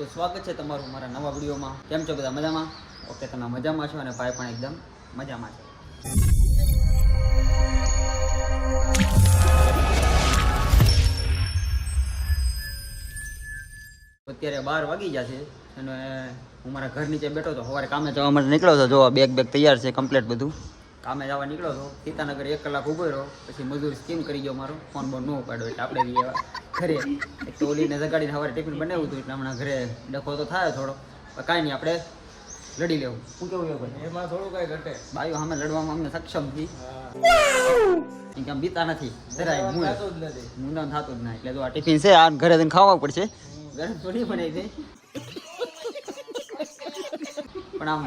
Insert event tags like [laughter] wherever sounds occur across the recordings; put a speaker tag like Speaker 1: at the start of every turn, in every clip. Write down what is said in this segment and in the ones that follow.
Speaker 1: તો સ્વાગત છે તમારું મારા નવા વિડીયોમાં. કેમ છો બધા મજામાં? ઓકે, તમે મજામાં છો અને ભાઈ પણ એકદમ મજામાં છે. અત્યારે બાર વાગી ગયા છે અને હું મારા ઘર નીચે બેઠો હતો, સવારે કામે જવા માટે નીકળ્યો હતો. જો બેગ બેગ તૈયાર છે કમ્પ્લીટ બધું. કામે જવા નીકળ્યો હતો સીતાનગર એક કલાક ઊભો રહ્યો પછી મજૂર સ્કીમ કરી ગયો મારો ફોન બોન ન ઉપાડ્યો એટલે આપણે બી એવા ઘરે ટોલીને જગાડીને સવારે ટિફિન બનાવ્યું હતું એટલે હમણાં ઘરે ડખો તો થાય થોડો. પણ કાંઈ નહીં આપણે લડી લેવું. શું કેવું ભાઈ?
Speaker 2: એમાં થોડું કાંઈ ઘટે.
Speaker 1: બાયો અમે લડવામાં અમને સક્ષમથી કેમ બીતા નથી. જરાય મુંડન થતું જ ના એટલે જો આ ટિફિન છે આ ઘરે જઈને ખાવા પડશે. ગરમ થોડી બનાવી છે પણ આમ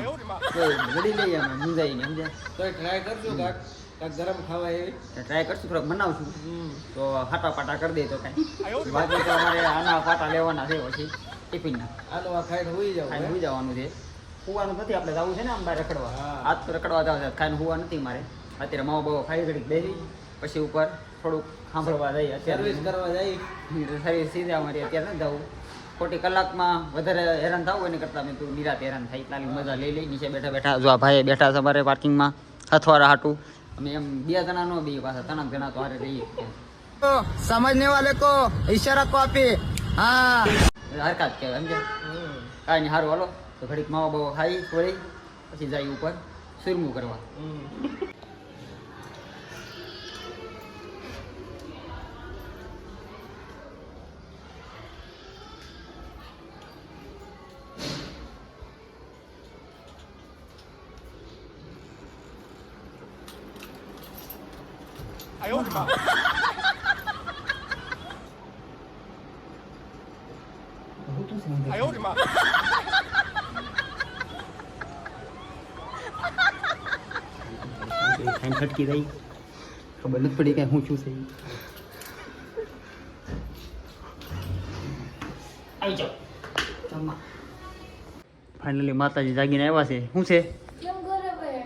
Speaker 1: કોઈ લઈએ અમે મુંજાઈ ને તો
Speaker 2: તોય ટ્રાય કરજો કાક કાક ગરમ ખાવા એવી.
Speaker 1: ટ્રાય કરશું થોડોક બનાવશું.
Speaker 2: હમ.
Speaker 1: તો હાટા પાટા કરી દે તો કાંઈ. બાકી તો અમારે આના પાટા લેવાના છે પછી ટિફિનના.
Speaker 2: આનો આ ખાઈને હોઈ જાવ
Speaker 1: ખાઈને હોઈ જવાનું છે. હોવાનું નથી આપણે જવું છે ને આમ બહાર રખડવા. આજ તો રખડવા જાવ છે ખાઈને હોવા નથી મારે. અત્યારે માવો બાવો ખાઈ ઘડીક બેસી પછી ઉપર થોડુંક સાંભળવા જઈએ.
Speaker 2: સર્વિસ
Speaker 1: અત્યારે
Speaker 2: કરવા જાય.
Speaker 1: સર્વિસ સીધા અમારી અત્યારે નથી જવું. ખોટી કલાકમાં વધારે હેરાન થવું એની કરતાં મેં તું નિરાત હેરાન થાય એટલાની મજા લઈ લઈ નીચે બેઠા બેઠા. જો આ ભાઈ બેઠા છે અમારે પાર્કિંગમાં અથવા હાટું. અમે એમ બે જણા નો બે પાછા ત્રણ જણા તો હારે રહીએ.
Speaker 3: સમજને વાલે કો ઈશારા કો આપી. હા.
Speaker 1: હરકત કહેવાય સમજે કાંઈ નહીં સારું હાલો. તો ઘડીક માવો બાવો ખાઈ વળી પછી જાય ઉપર સુરમું કરવા.
Speaker 2: હમ.
Speaker 1: ખટકી રહી ખબર નથી પડી કાંઈ હું છું છે. આવી જાઓ ફાઇનલી માતાજી જાગીને આવ્યા છે શું છે
Speaker 4: કેમ ઘરે ભાઈ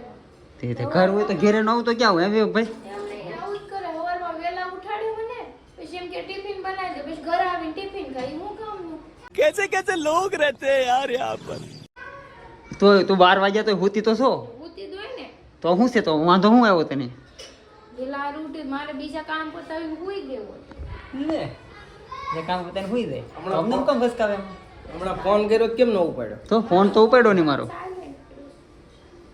Speaker 1: તે તે ઘર હોય તો ઘેરે ન આવું તો ક્યાં હોય ભાઈ
Speaker 4: એમને આવું જ કરે સવારમાં વહેલા ઉઠાડ્યું મને પછી એમ કે ટિફિન બનાવી દે પછી ઘરે આવીને ટિફિન ખાઈ હું કામનું
Speaker 1: તો તું બાર વાગ્યા તો હોતી તો છો?
Speaker 4: હોતી દોય ને.
Speaker 1: તો હું છે તો? વાંધો શું આવ્યો તને?
Speaker 4: વહેલા ઉઠી મારે બીજા કામ પતાવીને હુઈ ગયો
Speaker 1: ને જે કામ પોતાને હુઈ દે તો અમને કેમ ઘસકાવે એમ?
Speaker 2: હમણાં ફોન કર્યો કેમ ન ઉપાડ્યો?
Speaker 1: તો ફોન તો ઉપાડ્યો નહીં મારો.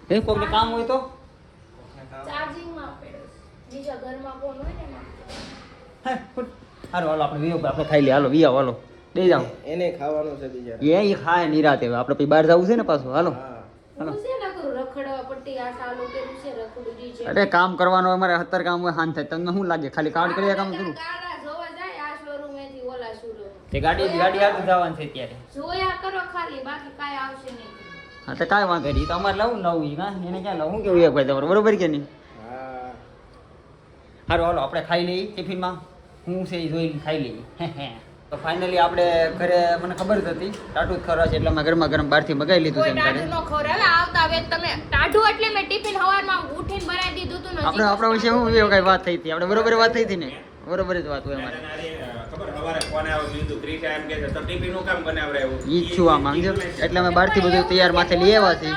Speaker 4: હે
Speaker 1: એ કોઈને કામ હોય તો?
Speaker 4: ચાર્જિંગમાં પડ્યો બીજા ઘરમાં ફોન હોય ને
Speaker 1: હે, હાલો હાલો આપણે વીઓ આપણે ખાઈ લે હાલો વીઆ હાલો. દઈ જાઉં.
Speaker 2: એને ખાવાનું છે બીજા
Speaker 1: એ ખાય નિરાતે હવે આપણે પછી બહાર જવું છે ને પાછું? હાલો.
Speaker 4: કરું?
Speaker 1: અરે કામ કરવાનું અમારે અત્યારે કામ હોય હાન થાય. તમને શું લાગે? ખાલી કાર્ડ કરીએ કામ કરું? તે ગાડી ગાડી હાથ જવાનું છે અત્યારે.
Speaker 4: જોયા કરો ખાલી બાકી કાંઈ આવશે નહીં.
Speaker 1: હા તો કાંઈ વાંધો નહીં. તમારે લવું નવું ઈ કાં એને ક્યાં કેવું એક ભાઈ તમારે? બરોબર કે નહીં?
Speaker 2: હા.
Speaker 1: સારું હાલો આપણે ખાઈ લઈએ ટિફિનમાં. હું છે એ જોઈને ખાઈ લઈએ. તો ફાઇનલી આપણે ઘરે મને ખબર જ હતી ટાટું જ ખરા છે એટલે અમે ગરમા ગરમ બહારથી મગાવી લીધું છે ઘરે.
Speaker 4: નો ખવડાવે આવતા વેત તમે ટાઢું એટલે મેં ટિફિન હવારમાં ઉઠીને ભરાઈ દીધું હતું ને
Speaker 1: આપણે આપણા વિશે હું એવી કઈ વાત થઈ હતી? આપણે બરોબર વાત થઈ હતી ને? બરોબર જ વાત હોય અમારે.
Speaker 5: ખબર સવારે ફોન આવ્યો કીધું ત્રીસ ટાઈમ કે તો ટિફિનનું કામ બનાવડાવ્યું
Speaker 1: ઈ જ છું આમ સમજો એટલે અમે બહારથી બધું તૈયાર માથે લઈ આવ્યા છીએ.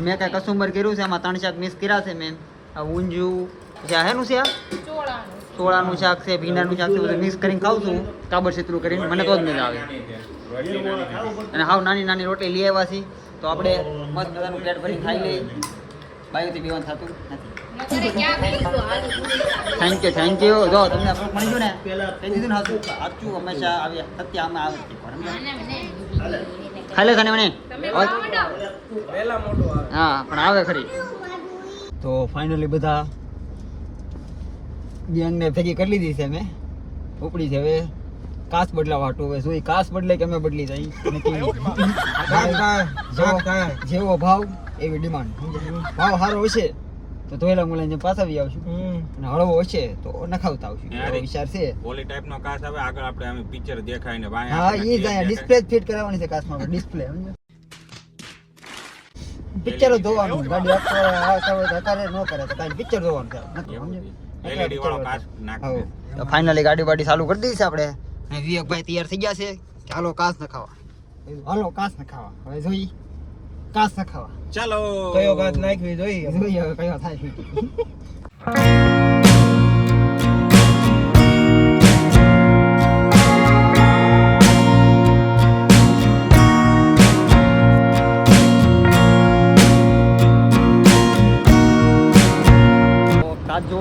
Speaker 1: મેં કાંઈ કસુંબર કર્યું છે? એમાં ત્રણ શાક મિસ કર્યા છે મેં. આ ઊંધિયું પછી આ હેનું છે આ
Speaker 4: ચોળાનું
Speaker 1: શાક છે ભીંડાનું શાક છે બધું મિક્સ કરીને ખાઉં છું. કાબર છેતરું કરીને મને તો જ મજા આવે. અને હાવ નાની નાની રોટલી લઈ આવ્યા છીએ. તો આપણે મસ્ત મજાનું પ્લેટ ભરીને ખાઈ લઈએ. બાયુથી પીવાનું થતું નથી. થેન્ક યુ થેન્ક યુ જો તમને મળી ગયું ને કહી દીધું ને હતું હંમેશા આવે સત્ય અમે આવે છે? ખાઈ લે ખાને મને. હા પણ આવે ખરી. તો ફાઇનલી બધા ગેંગને ભેગી કરી લીધી છે મેં. ઉપડી છે હવે. કાસ બદલાવા હાટું હવે. શું કાસ બદલે કે અમે બદલી જાય? જેવો ભાવ એવી ડિમાન્ડ. ભાવ સારો હશે તો ધોયેલા મુલાને પાછા આવી આવશું. અને હળવો હશે તો નખાવતા આવશું. વિચાર છે.
Speaker 5: ઓલી ટાઈપ નો કાચ આવે આગળ આપણે આમ પિક્ચર દેખાય ને
Speaker 1: હા એ જ. ડિસ્પ્લે ફિટ કરાવવાની છે કાસમાં ડિસ્પ્લે પિક્ચરો ધોવાનું ગાડી હકારે ન કરે તો કાંઈ. પિક્ચર ધોવાનું છે. નથી
Speaker 5: એવું LED વાળો કાચ નાખી
Speaker 1: તો ફાઇનલી ગાડી બાડી ચાલુ કરી દઈશ છે આપણે. અને વિવેકભાઈ તૈયાર થઈ ગયા છે
Speaker 3: ચાલો કાચ નખાવા. હાલો કાચ નખાવા. હવે જોઈ કાચ નખાવા.
Speaker 5: ચાલો.
Speaker 2: કયો કાચ નાખવી જોઈએ?
Speaker 3: જોઈએ હવે કયો થાય. [laughs]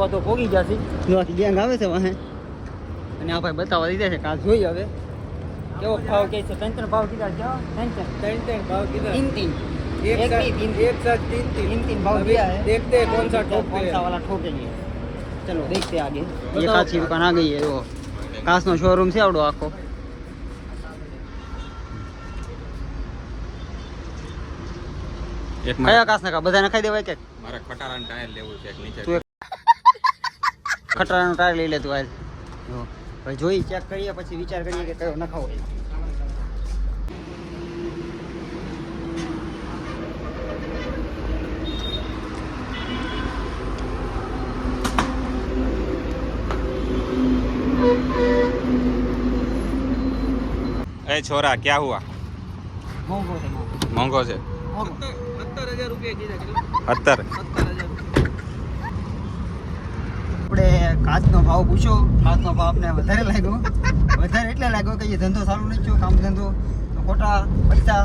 Speaker 1: જોવા તો પોગી ગયા છે જોવાથી ગેંગ આવે છે વાહે અને આ ભાઈ બતાવવા દીધા છે કાચ જોઈ હવે કેવો ભાવ કે છે ત્રણ ત્રણ ભાવ કીધા છે હો? ત્રણ ત્રણ
Speaker 2: ત્રણ ત્રણ ભાવ કીધા
Speaker 1: तीन तीन
Speaker 2: एक
Speaker 1: एक
Speaker 2: साथ
Speaker 1: भी तीन
Speaker 2: एक साथ तीन तीन
Speaker 1: तीन तीन भाव
Speaker 2: अभी
Speaker 1: दिया है
Speaker 2: देखते हैं कौन सा
Speaker 1: तो
Speaker 2: टॉप
Speaker 1: कौन
Speaker 2: पे
Speaker 1: सा
Speaker 2: है।
Speaker 1: वाला ठोकेंगे चलो देखते हैं आगे ये
Speaker 2: बताओ।
Speaker 1: कांच की दुकान आ गई है वो कांच નો શોરૂમ છે આવડો આખો
Speaker 5: એક
Speaker 1: કયા કાંચ ના બધા નખાઈ દેવાય કે
Speaker 5: મારે ખટારાનું ટાયર લેવું છે એક નીચે
Speaker 1: એક ટાયર લઈ લેતું આજ જો હવે જોઈ ચેક કરીએ પછી વિચાર કરીએ કે કયો નખાવો એ.
Speaker 5: એ છોરા ક્યાં હુઆ
Speaker 1: મોંઘો છે મોંઘો.
Speaker 5: છે.
Speaker 2: સત્તર હજાર રૂપિયા કીધા
Speaker 5: અત્તર
Speaker 2: સત્તર હજાર
Speaker 1: આપણે કાચનો ભાવ પૂછ્યો કાચનો ભાવ આપણે વધારે લાગ્યો. વધારે એટલે લાગ્યો કે એ ધંધો સારો નથી થયો કામ ધંધો. ખોટા પૈસા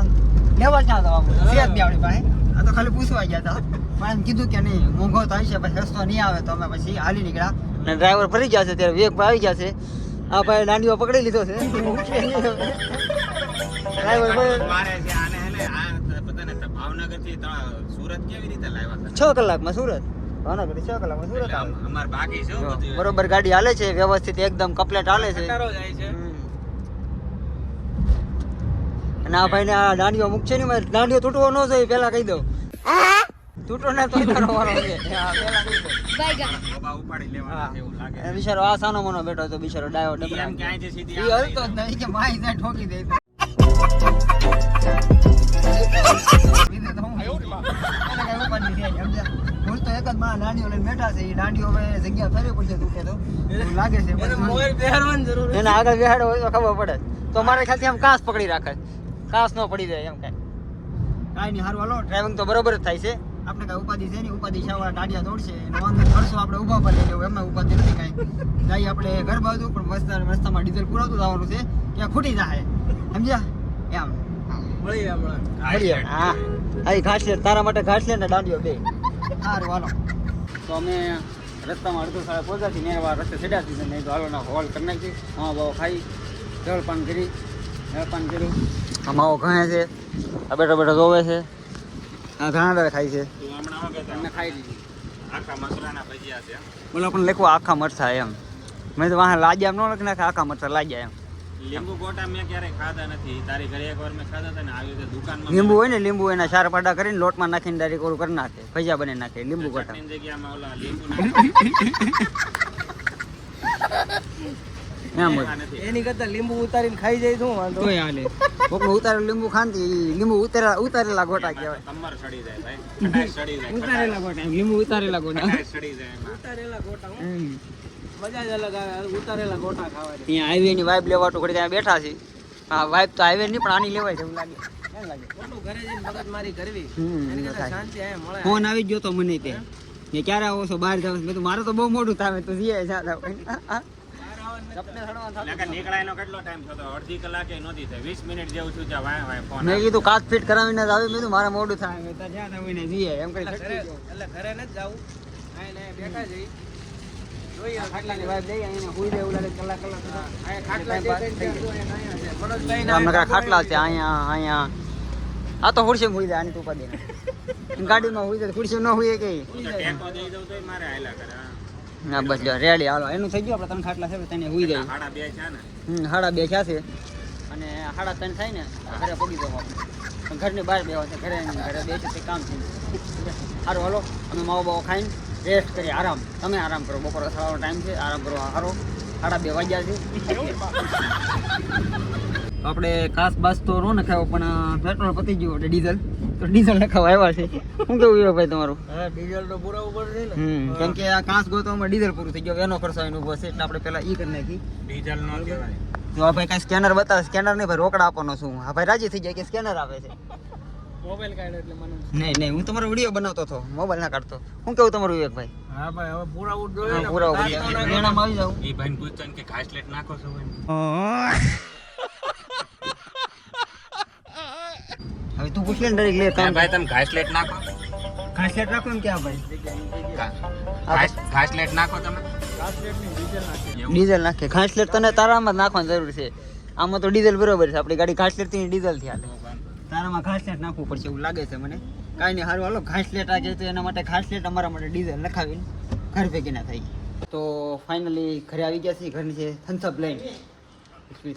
Speaker 1: લેવા જવા સેજ બી આપણી પાસે. આ તો ખાલી પૂછવા ગયા હતા પણ એમ કીધું કે નહીં મોંઘો તો આવી છે પછી રસ્તો નહીં આવે તો અમે પછી હાલી નીકળ્યા. અને ડ્રાઈવર ફરી ગયા છે ત્યારે વેગ આવી છે. આ ભાઈ દાંડીઓ પકડી લીધો છે. ડ્રાઈવર
Speaker 5: મારે છે આને હેને આ બધાને ભાવનગરથી સુરત કેવી રીતે લાવ્યા
Speaker 1: છ કલાકમાં સુરત. ભાવનગર છ કલાકમાં સુરત
Speaker 5: અમાર બાકી છે બધું.
Speaker 1: બરોબર ગાડી હાલે છે વ્યવસ્થિત એકદમ કપલેટ હાલે છે.
Speaker 2: ખટારો જાય છે.
Speaker 1: અને આ ભાઈને આ દાંડીઓ મૂકશે નહીં મારે દાંડીઓ તૂટવો ન જોઈએ પેલા કહી દઉં. તૂટો ને તો તારો વારો છે. હા, પહેલા કહી દઉં.
Speaker 5: બાબા ઉપાડી લેવાના એવું લાગે
Speaker 1: બિચારો આ સાનો મનો બેઠો હતો બિચારો ડાયો ડબરા
Speaker 5: એમ કે સીધી
Speaker 1: ઈ હલતો જ નહીં કે માહી જાય ઠોકી દે. [laughs] બીજું તો હું એને કાંઈ ઉપાધિ છે નહીં, સમજ્યા? ભૂલ તો એક જ માં દાંડીઓ લઈને બેઠા છે એ દાંડીઓ હવે જગ્યા ફેરવી પડશે તૂટે તો. લાગે છે
Speaker 2: એને
Speaker 1: આગળ બેહાડો હોય તો ખબર પડે. તો મારે ખ્યાલથી આમ કાસ પકડી રાખે. કાસ ન પડી જાય એમ કાંઈ. કાંઈ નહીં હારું હાલો. ડ્રાઇવિંગ તો બરોબર જ થાય છે. આપણે કાંઈ ઉપાધિ છે નહીં. ઉપાધિ છે દાંડિયા દોડશે. એનો વાંધો ખર્ચો આપણે ઊભા પર લઈ લેવું એમાં ઉપાધિ નથી કાંઈ. [laughs] જાય આપણે ઘર બાજુ પણ રસ્તા રસ્તામાં ડીઝલ પુરાતું જવાનું છે ત્યાં ખૂટી જાય સમજ્યા? એમ.
Speaker 2: મળી હમણાં.
Speaker 1: હા. ઘાસ લે તારા માટે ઘાસ લે ને દાંડીઓ બે. સારું હાલો. તો અમે રસ્તામાં અડધો સાડા પહોંચાથી નેરવા રસ્તે ચડ્યા છીએ નહીં તો હાલો ના હોલ કરી નાખી હા બહુ ખાઈ જળપાન કરી જળપાન કર્યું. અમાવો માવો ઘણે છે આ બેઠો બેઠો જોવે છે આ ઘણા બધા ખાય છે? એમને ખાઈ લીધી.
Speaker 5: આખા મસાલાના ભજીયા છે
Speaker 1: બોલો પણ લખવા આખા મરચા એમ. મેં તો વાહ લાગ્યા એમ ન લખી નાખે આખા મરચા લાગ્યા એમ.
Speaker 5: લીંબુ ગોટા મેં ક્યારેય ખાધા નથી. તારી ઘરે એકવાર મેં ખાધા હતા ને આવી રીતે દુકાનમાં
Speaker 1: લીંબુ હોય ને લીંબુ એના ચાર પાડા કરીને લોટમાં નાખીને ડાયરેક્ટ ઓલું કરી નાખે ભજીયા બની નાખે લીંબુ ગોટા.
Speaker 5: જગ્યામાં ઓલા લીંબુ
Speaker 2: એની કરતા લીંબુ ઉતારીને ખાઈ જાય શું વાંધો?
Speaker 1: હાલે. કોકનું ઉતારેલું લીંબુ ખાંતી લીંબુ ઉતારેલા ઉતારેલા ગોટા કહેવાય.
Speaker 5: કમર સડી જાય ભાઈ. સડી જાય
Speaker 1: ઉતારેલા ગોટા લીંબુ ઉતારેલા ગોટા.
Speaker 5: સડી જાય
Speaker 2: ઉતારેલા ગોટા. મજા જ અલગ આવે. ઉતારેલા ગોટા ખાવા
Speaker 1: અહીંયા હાઈવે ની વાઇફ લેવા તો ઘડી ત્યાં બેઠા છે. હા વાઇફ તો હાઈવે ની પણ આની લેવાય છે એવું લાગે? ફોન આવી ગયો તો મને તે મેં ક્યારે આવો છો? બહાર જાવ છો? મેં મારે તો બહુ મોડું થાય. તો જઈએ જાતા સપને સડવા થતું.
Speaker 5: કેટલો ટાઈમ થતો અડધી કલાકે નહોતી થઈ. વીસ મિનિટ જેવું છું વાય વાય ફોન
Speaker 1: મેં કીધું કાચ ફિટ કરાવીને જ આવી. મેં મારે મોડું થાય. જઈએ એમ કરી
Speaker 2: એટલે ઘરે નથી જાવું. બેઠા જઈ ખાટલા છે.
Speaker 1: અહીંયા અહીંયા. આ તો ખુરશી હુઈ જાય આની તું ઉપાધિ [laughs] ગાડીમાં હુઈ જાય ખુરશી ન હુઈએ કે. ના બસ જો રેડી હાલો. એનું થઈ ગયું આપણે ત્રણ ખાટલા છે તને હુઈ જાય.
Speaker 5: હાડા બે છે ને.
Speaker 1: હમ બે છે અને હાડા ત્રણ થાય ને ઘરે પગી જવા. ઘરની બહાર બેવા છે ઘરે ઘરે બેસે કામ છે. સારું હાલો અમે માવો બાવો ખાઈને રેસ્ટ કરીએ આરામ. તમે આરામ કરો. બપોર થવાનો ટાઈમ છે આરામ કરો સારો સાડા બે વાગ્યા છે. [laughs] આપણે કાસ બાસ તો નો નખાવો પણ પેટ્રોલ પતી ગયું એટલે ડીઝલ. તો ડીઝલ નખાવા આવ્યા છે. શું કેવું ભાઈ તમારું?
Speaker 3: હા ડીઝલ તો પૂરાવું પડશે ને.
Speaker 1: કેમ કે આ કાંસ ગોતવામાં ડીઝલ પૂરું થઈ ગયો. એનો ખર્ચો એનો ઊભો છે એટલે આપણે પેલા ઈ કરી નાખી
Speaker 5: ડીઝલ નો કહેવાય.
Speaker 1: જો ભાઈ કાંઈ સ્કેનર બતાવે સ્કેનર નહીં ભાઈ રોકડા આપવાનો છું હા. ભાઈ રાજી થઈ જાય કે સ્કેનર આવે છે.
Speaker 2: મોબાઈલ કાઢ્યો એટલે મને
Speaker 1: નહીં નહીં હું તમારો વીડિયો બનાવતો હતો. મોબાઈલ ના કાઢતો. શું કેવું તમારું વિવેકભાઈ?
Speaker 3: હા ભાઈ હવે પૂરા ઉડ જોઈએ
Speaker 1: હા,
Speaker 3: ને
Speaker 1: પૂરા ઉડ
Speaker 3: તો ના
Speaker 1: આવી જાવ
Speaker 5: એ ભાઈને પૂછતો કે ઘાસલેટ નાખો છો એમ. [laughs]
Speaker 1: હવે તું પૂછ લે ને direct લે કામ
Speaker 5: ભાઈ તમે ઘાસ લેટ નાખો.
Speaker 1: ઘાસલેટ રાખો ને ક્યાં ભાઈ?
Speaker 5: ઘાસ- લેટ નાખો તમે?
Speaker 1: ડીઝલ નાખે ઘાસલેટ તને તારામાં જ નાખવાની જરૂર છે. આમાં તો ડીઝલ બરોબર છે. આપણી ગાડી ઘાસલેટથી ડીઝલથી હાલે. તારામાં ઘાસલેટ નાખવું પડશે એવું લાગે છે મને. કાંઈ નહીં સારું હાલો ઘાસલેટ આ તો એના માટે ઘાસલેટ અમારા માટે ડીઝલ લખાવીને ઘર ભેગી ના થાય. તો ફાઇનલી ઘરે આવી ગયા છીએ ઘરની છે થન્સઅપ લઈને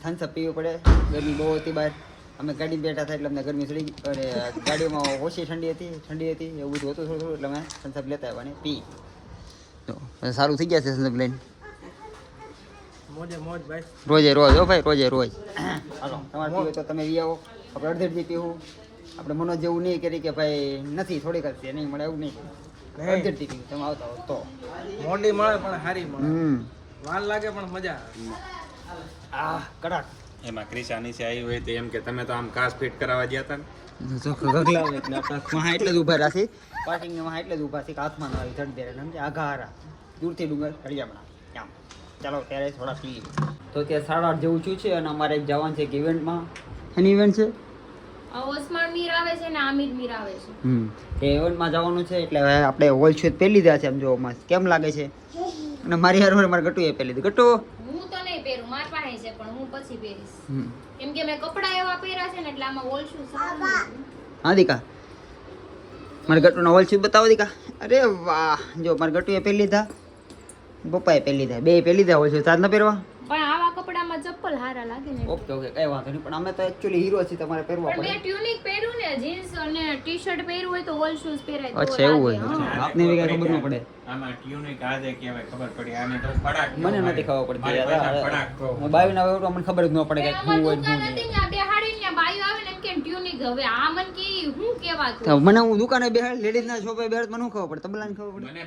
Speaker 1: થન્સઅપ પીવું પડે. ગરમી બહુ હતી બહાર. અમે ગાડી બેઠા થાય એટલે અમને ગરમી ચડી ગઈ. અરે ગાડીમાં ઓછી ઠંડી હતી ઠંડી હતી એવું બધું હતું થોડું થોડું એટલે અમે થન્સઅપ લેતા આવ્યા અને પી. તો સારું થઈ ગયા છે થન્સઅપ લઈને
Speaker 3: મોજે મોજ
Speaker 1: રોજે રોજ હો ભાઈ રોજે રોજ. હાલો તમારે તો તમે વી આવો. આપણે અડધેડથી પીવું આપણે મનોજ જેવું નહીં કરી કે ભાઈ નથી થોડીક જ છે નહીં મળે એવું નહીં. અડધેડથી પીવું તમે આવતા હો તો.
Speaker 3: મોડી મળે પણ સારી મળે.
Speaker 1: હમ.
Speaker 3: વાર લાગે પણ મજા
Speaker 1: આ કડાક.
Speaker 5: એમાં ક્રિશા નીચે આવી હોય તો એમ કે તમે તો આમ કાસ ફિટ કરાવવા ગયા હતા ને?
Speaker 1: જો ગગલા એટલે જ ઊભા રાખી પાર્કિંગને વહાં એટલે જ ઊભા છે કે હાથમાં ના આવી ચડી દે સમજે આઘા હારા. દૂરથી ડુંગર હરિયામણા આમ. ચાલો ત્યારે થોડા પીએ. તો ત્યાં સાડા આઠ જેવું છું છે અને અમારે એક જવાનું છે એક ઇવેન્ટમાં એની ઇવેન્ટ છે?
Speaker 4: આ મીર આવે છે ને આમિર મીર આવે છે.
Speaker 1: હમ. એ ઇવેન્ટમાં જવાનું છે એટલે હવે આપણે હોલ શૂઝ પહેરી લીધા છે આમ જો કેમ લાગે છે? અને મારી હાર મારે એ પહેરી લીધું. ગટુ!
Speaker 4: હું તો નહીં પહેરું માર પાસે છે પણ હું પછી પહેરીશ. કેમ કે મેં કપડા એવા પહેર્યા છે ને એટલે આમાં ઓલ શું
Speaker 1: હા દીકા. મારે ગટુના હોલ શૂઝ બતાવો દીકા. અરે વાહ! જો મારે ગટુએ પહેરી લીધા. પપ્પાએ પહેરી લીધા. બે પહેરી લીધા હોલ શૂઝ તાજ ન પહેરવા?
Speaker 4: ચપ્પલ હારા લાગે ને.
Speaker 1: ઓકે ઓકે કઈ વાંધો નહીં. પણ અમે તો એક્ચ્યુઅલી હીરો છીએ તમારે પહેરવા પડે.
Speaker 4: મેં ટ્યુનિક પહેર્યું ને જીન્સ અને ટી શર્ટ પહેર્યું હોય તો ઓલ શૂઝ પહેરાય તો
Speaker 1: અચ્છા એવું હોય.
Speaker 4: હા.
Speaker 1: આપને એવી કઈ ખબર ન પડે?
Speaker 5: આમાં ટ્યુનિક આજે કહેવાય ખબર પડી. આને તો ફડાક
Speaker 1: મને નથી ખબર પડતી.
Speaker 5: મારી
Speaker 1: યાર.
Speaker 5: ફડાક કહો.
Speaker 1: હું બાવી ના મને ખબર જ ન પડે કે શું હોય શું
Speaker 4: હતી
Speaker 1: નહીં
Speaker 4: ને આ બેહાડીને ને ને ટ્યુનિક હવે આ મન કે હું કેવાતું
Speaker 1: તો મને હું દુકાને બેહાડ લેડીઝ ના શોપે બેહાડ મને ખબર પડે તબલાને ખબર પડે.
Speaker 5: મને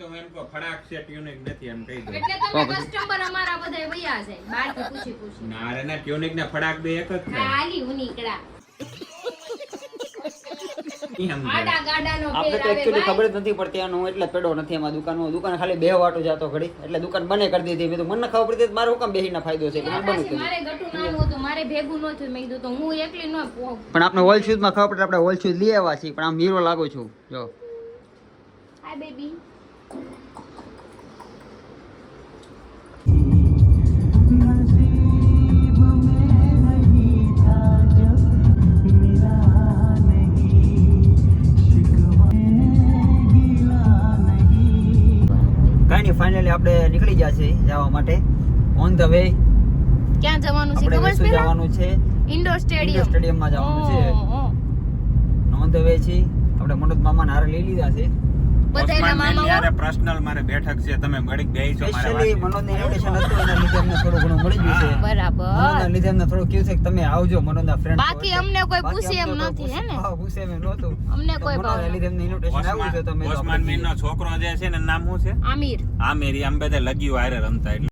Speaker 5: તો હું એમ કો ફડાક છે ટ્યુનિક નથી એમ કહી દઉં.
Speaker 4: એટલે તમે કસ્ટમર અમારા બધા વયા છે બહારથી પૂછી પૂછી.
Speaker 5: ના રે ના ટ્યુનિક ને ફડાક બે એક જ
Speaker 4: હું નીકળા ગાડાનો
Speaker 1: આપણે તો
Speaker 4: આવે
Speaker 1: એકચ્યુઅલી ખબર જ નથી પડતી આનો એટલે પેડો નથી એમાં દુકાનમાં દુકાન ખાલી બે વાટો જતો ઘડી. એટલે દુકાન બંને કરી દીધી. મેં તો મને ખબર પડતી મારે હું કામ બેહીના ફાયદો છે. એટલે મેં બંધ
Speaker 4: મારે ગટું નામ હતું મારે ભેગું ન થયું. મેં કીધું તો હું એકલી ન
Speaker 1: પણ આપણે હોલ શૂઝમાં ખબર પડે આપણે હોલ શૂઝ લઈ આવ્યા છીએ પણ આમ હીરો લાગો છું. જો.
Speaker 4: હાય બેબી
Speaker 1: કાંઈ નહીં ફાઇનલી આપણે નીકળી ગયા છીએ જવા માટે. ઓન ધ વે
Speaker 4: ક્યાં જવાનું છે? ખબર છે
Speaker 1: જવાનું છે.
Speaker 4: ઇન્ડોર
Speaker 1: ઇન્ડોર
Speaker 4: સ્ટેડિયમ
Speaker 1: સ્ટેડિયમમાં જવાનું છે. ઓન ધ વે છે આપણે મનોજ મામાને હારે લઈ લીધા છે.
Speaker 5: Personal મારે બેઠક છે. તમે ઘડીક બેહીશો મારે
Speaker 1: સ્પેશિયલી
Speaker 5: વાત
Speaker 1: મનોજને ઇન્વિટેશન હતું એના લીધે અમને થોડું ઘણું મળી ગયું છે.
Speaker 4: બરાબર.
Speaker 1: મનોજના લીધે અમને થોડું કહ્યું છે કે તમે આવજો મનોજના ફ્રેન્ડ
Speaker 4: બાકી અમને કોઈ પૂછે એમ નથી, હે ને?
Speaker 1: પૂછે એમ નહોતું.
Speaker 4: અમને કોઈ ભાવ
Speaker 1: લીધે અમને ઇન્વિટેશન આવ્યું છે તો
Speaker 5: ઓસ્માન
Speaker 1: મેં તો
Speaker 5: ઓસ્માન બેન નો છોકરો જે છે ને નામ શું છે?
Speaker 4: આમિર.
Speaker 5: આ આમ બધા લગ્યું આરે રમતા એટલે.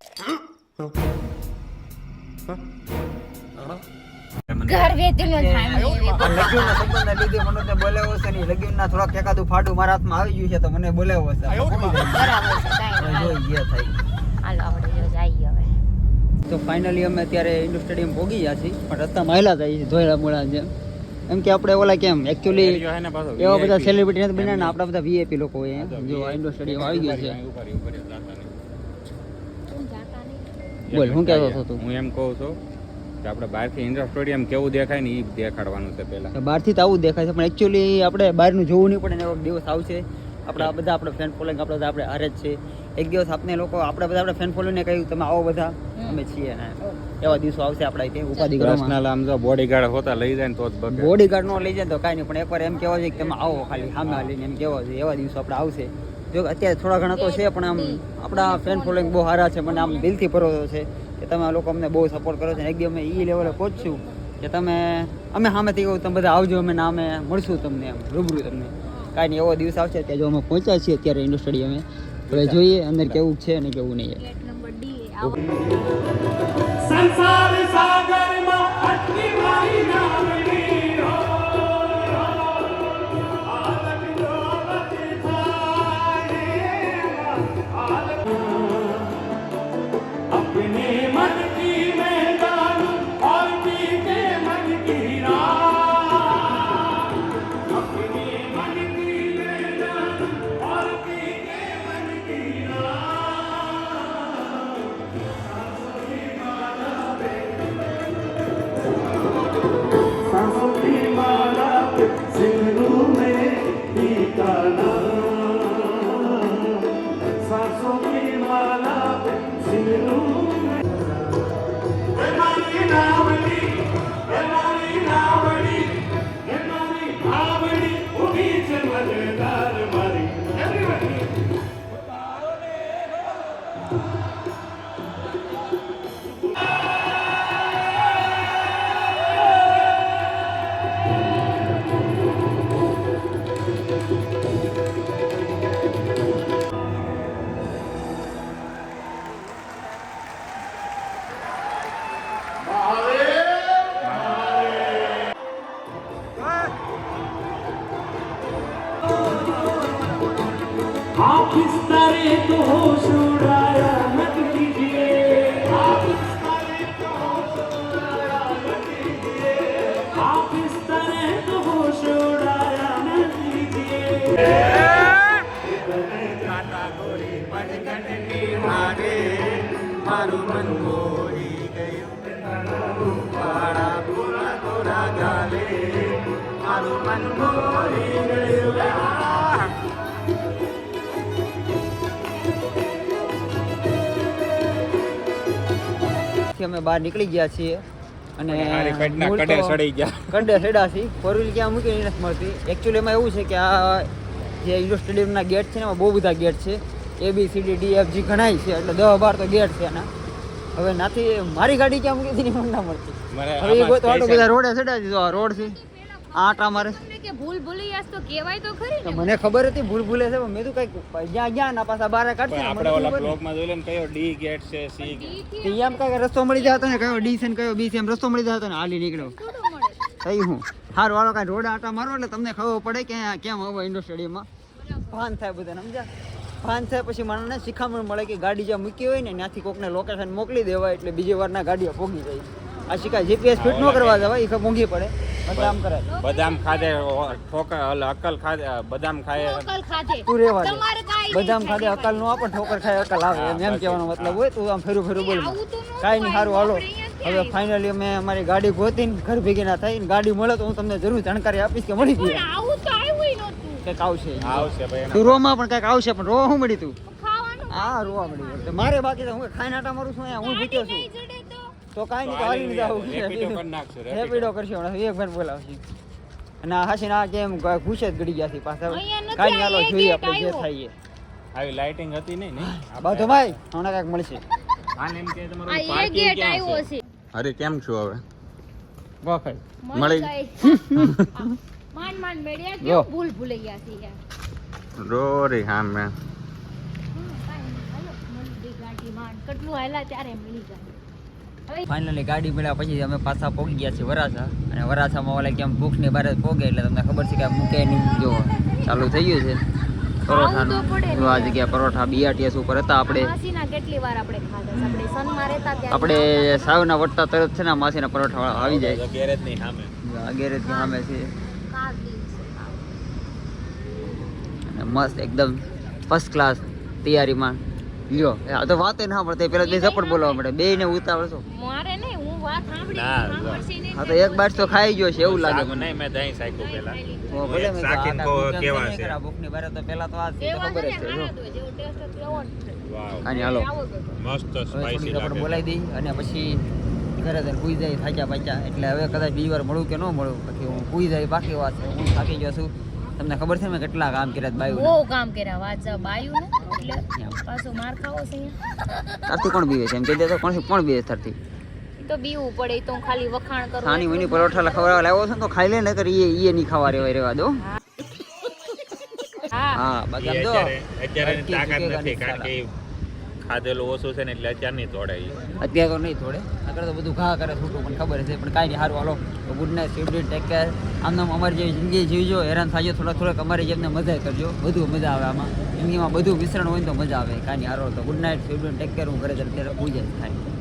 Speaker 4: ઘર વેચીને થાય
Speaker 1: આ લગ્નના સંબંધના લીધે મનોજને બોલાવ્યો છે ને ઈ લગ્નના થોડાક એકાદું ફાડું મારા હાથમાં આવી ગયું છે તો મને બોલાવ્યો છે.
Speaker 4: બરાબર છે કાંઈ
Speaker 1: હવે
Speaker 4: નહીં.
Speaker 1: જોઈ ગયા થાય.
Speaker 4: હાલો આપણે જો જઈએ હવે.
Speaker 1: તો ફાઇનલી અમે અત્યારે ઇન્ડોર સ્ટેડિયમ પહોંચી ગયા છીએ પણ રસ્તામાં હાલ્યા થાય છે ધોયડા મોડા જેમ. એમ કે આપણે ઓલા કેમ એકચ્યુઅલી
Speaker 5: એરિયો હે ને પાછો
Speaker 1: એવા બધા સેલિબ્રિટી નથી બન્યા ને આપણા બધા વીઆઈપી લોકો હોય જો આ સ્ટેડિયમ આવી ગયું છે. બોલ, હું કહેતો હતો તું?
Speaker 5: હું એમ કહું છું આપણે બહારથી ઇન્ડોર સ્ટેડિયમ કેવું દેખાય ને એ દેખાડવાનું છે
Speaker 1: પહેલાં. બહારથી તો આવું દેખાય છે પણ એકચ્યુઅલી આપણે બહારનું જોવું નહીં પડે ને એવો દિવસ આવશે. આપણા બધા આપણે ફ્રેન્ડ ફોલોઈંગ આપણે બધા આપણે હારે જ છે. એક દિવસ આપણે લોકો આપણે બધા આપણે ફ્રેન્ડ ફોલોઈને કહ્યું તમે આવો બધા. અમે છીએ ને. એવા દિવસો આવશે આપણા ત્યાં ઉપાધિ કરવામાં.
Speaker 5: આમ જો બોડીગાર્ડ હોતા લઈ જાય ને તો જ
Speaker 1: બોડીગાર્ડ નો લઈ જાય તો કાંઈ નહીં પણ એકવાર એમ કહેવા જોઈએ કે તમે આવો ખાલી સામે હાલીને એમ કહેવા જોઈએ એવા દિવસો આપણે આવશે. જો અત્યારે થોડા ઘણા તો છે પણ આમ આપણા ફ્રેન્ડ ફોલોઈંગ બહુ સારા છે મને આમ દિલથી ભરોસો છે. કે તમે આ લોકો અમને બહુ સપોર્ટ કરો છો. અને એક દી અમે એ લેવલે પહોંચશું કે તમે અમે સામેથી કહું તમે બધા આવજો અમે નામે મળશું તમને એમ રૂબરૂ તમને. કાંઈ નહીં એવો દિવસ આવશે ત્યાં જો અમે પહોંચ્યા છીએ અત્યારે ઇન્ડસ્ટ્રી અમે. હવે જોઈએ અંદર કેવું છે અને કેવું નહીં.
Speaker 4: ગેટ નંબર ડી
Speaker 6: સંસાર સાગરમાં अपने मन की
Speaker 1: બહાર નીકળી ગયા છીએ. અને
Speaker 5: કડે સડી ગયા.
Speaker 1: કડે સડ્યા છીએ. ફોર વ્હીલ ક્યાં મૂકી નથી મળતી. એકચ્યુઅલી એમાં એવું છે કે આ જે ઇન્ડોર સ્ટેડિયમના ગેટ છે ને એમાં બહુ બધા ગેટ છે. A B C D D F G ઘણાય છે. એટલે દસ બાર તો ગેટ છે એના. હવે નાથી મારી ગાડી ક્યાં મૂકી હતી મને ના મળતી. હવે એ બધા રોડે સડાવી દીધો આ રોડ છે. આટા મારે
Speaker 4: તમને કે ભૂલ ભૂલૈયાસ તો કહેવાય તો ખરી ને.
Speaker 1: મને ખબર હતી ભૂલ ભૂલે છે પણ મેં તો કઈ જ્યાં ગયા ના પાછા બારે મને
Speaker 5: આપણે ઓલા ખબરમાં જોઈ લે ને કયો ડી ગેટ છે સી
Speaker 4: ગેટ
Speaker 1: એમ કાંઈક રસ્તો મળી જતો ને કયો ડી છે ને કયો બી છે એમ રસ્તો મળી જતો ને હાલી નીકળ્યો. થઈ હું. હારું વાળો કાંઈ રોડ આટા મારો એટલે તમને ખબર પડે કે કેમ હવે ઇન્ડોર સ્ટેડિયમમાં ભાન થાય બધાને સમજ્યા? ભાન થાય પછી મને શિખામણ મળે કે ગાડી જ્યાં મૂકી હોય ને ત્યાંથી કોકને લોકેશન મોકલી દેવાય એટલે બીજી વારના ગાડીઓ ભોગી જાય. આ શીખાય જીપીએસ ફિટ ન કરવા જવાય એ ભોગી પડે. એટલે કરે.
Speaker 5: બદામ ખાધે ઠોકર અકલ ખાધે બદામ ખાય.
Speaker 4: અકલ ખાધે.
Speaker 1: તું રેવા બદામ ખાધે. અકલ નો આપે ઠોકર ખાય અકલ આવે. એમ એમ કહેવાનો મતલબ હોય તું આમ ફેરું ફેરું બોલ.
Speaker 4: આવું તો ન
Speaker 1: કાંઈ નહીં સારું હાલો. હવે ફાઇનલી અમે અમારી ગાડી ગોતીને ઘર ભેગી ના થઈ ગાડી મળે તો હું તમને જરૂર જાણકારી આપીશ કે મળી ગઈ.
Speaker 4: પણ
Speaker 1: કંઈક આવશે.
Speaker 5: આવશે ભાઈ
Speaker 1: તું રોમાં પણ કંઈક આવશે પણ રો શું મળી તું?
Speaker 4: હા
Speaker 1: આ રોવા મળી. મારે બાકી તો હું ખાઈ નાટા મારું છું અહીંયા હું ભૂક્યો છું.
Speaker 4: તો
Speaker 1: કાંઈ નહીં તો હાલી
Speaker 5: કરી
Speaker 1: જાવ રેપિડો. કરશું હમણાં. એક વાર બોલાવશી. અને આ હાસીને આ કેમ ઘૂસે જ ગડી ગયા છે પાછા. કાંઈ નહીં
Speaker 4: એક
Speaker 1: જોઈએ આપણે જે. થાય
Speaker 5: આવી લાઇટિંગ હતી નહીં ને [sighs]
Speaker 1: બધો ભાઈ હમણાં કાંઈક મળશે.
Speaker 5: કે અરે કેમ છો હવે? મળી-
Speaker 4: જાય. [laughs] માન માંડ મેળ્યા
Speaker 1: જો.
Speaker 4: કેવું ભૂલ ભૂલૈયા છે યાર.
Speaker 5: રોરી હા મેં.
Speaker 4: નહીં. કેટલું હાલા ત્યારે મળી હવે
Speaker 1: ફાઇનલી ગાડી મળ્યા પછી અમે પાછા પહોંચી ગયા છીએ વરાછા. અને વરાછામાં ઓલા કેમ ભૂખની બારે જ પોગે એટલે તમને ખબર છે કે મૂકે નહીં. જો ચાલુ થઈ ગયું છે. પરોઠાનું. આ જગ્યા પરોઠા બીઆરટીએસ ઉપર હતા આપણે.
Speaker 4: કેટલી વાર આપણે ખાધા
Speaker 1: સાવના વટતા તરત છે ને માસીના પરોઠા આવી જાય.
Speaker 5: ગેરેજ સામે
Speaker 1: અગેરે સામે છે. મસ્ત એકદમ ફર્સ્ટ ક્લાસ તૈયારીમાં. લ્યો. આ તો વાતે ના પડતે પેલા બે ઝપડ બોલાવવા પડે બે ને ઉતાવળ છો
Speaker 4: મારે નહીં હું વાત સાંભળી
Speaker 5: ના,
Speaker 4: સાંભળશે નહીં
Speaker 1: હા તો એક બાર તો ખાઈ ગયો છે એવું લાગે મને.
Speaker 5: નહીં મેં દહીં સાખ્યું પેલા
Speaker 1: તો ભલે મેં
Speaker 5: કહો
Speaker 1: કાંઈ
Speaker 5: કેવા છે?
Speaker 1: તો ની બારે તો પેલા તો આ છે, તો ખબર
Speaker 4: છે?
Speaker 1: જ
Speaker 4: ને
Speaker 1: છે જો.
Speaker 4: હારા જ. હોય. જેવો ટેસ્ટ હતો એવો જ છે.
Speaker 5: વાવ.
Speaker 1: આની હાલો.
Speaker 5: મસ્ત સ્પાઈસી લાગે
Speaker 1: બોલાવી દઈ અને પછી ઘરે જઈને પૂઈ જાય થાક્યા પાક્યા. એટલે હવે કદાચ બીજી વાર મળું કે ન મળું પછી હું પૂઈ જાય બાકી વાત હું થાકી ગયો છું. તમને ખબર છે મેં કેટલા કામ કર્યા છે બાયું
Speaker 4: બહુ કામ કર્યા વાજા બાયુ ને એટલે પાછો માર ખાવો છે
Speaker 1: તારથી કોણ બીવે છે? એમ કહી દે તો કોણ કોણ બીવે તારથી?
Speaker 7: તો બીવું પડે તો ખાલી વખાણ કરું
Speaker 1: સાની મની પરોઠા. ખવડાવવા લાવ્યો છે તો ખાઈ લે નકર ઈએ ઈએ નહીં ખાવા રેવા રેવા દો.
Speaker 7: હા.
Speaker 1: હા બાકી આમ
Speaker 5: એ અત્યારે તાકાત નથી કારણ કે ખાધેલું ઓછું છે ને એટલે અત્યારની તોડે ઈ.
Speaker 1: અત્યારે તો નહીં તોડે. આગળ તો બધું ઘા કરે છૂટું, પણ ખબર છે, પણ કાંઈ નહીં સારું હાલો. તો good night sweet take care આમ આમ અમારી જેવી જિંદગી જીવજો, હેરાન થાજો થોડા થોડાક અમારી જેમને મજા કરજો. બધું મજા આવે આમાં. જિંદગીમાં બધું મિશ્રણ હોય તો મજા આવે. કાંઈ નહીં, હારો તો good night sweet take care હું ઘરે અત્યારે પૂજા થાય.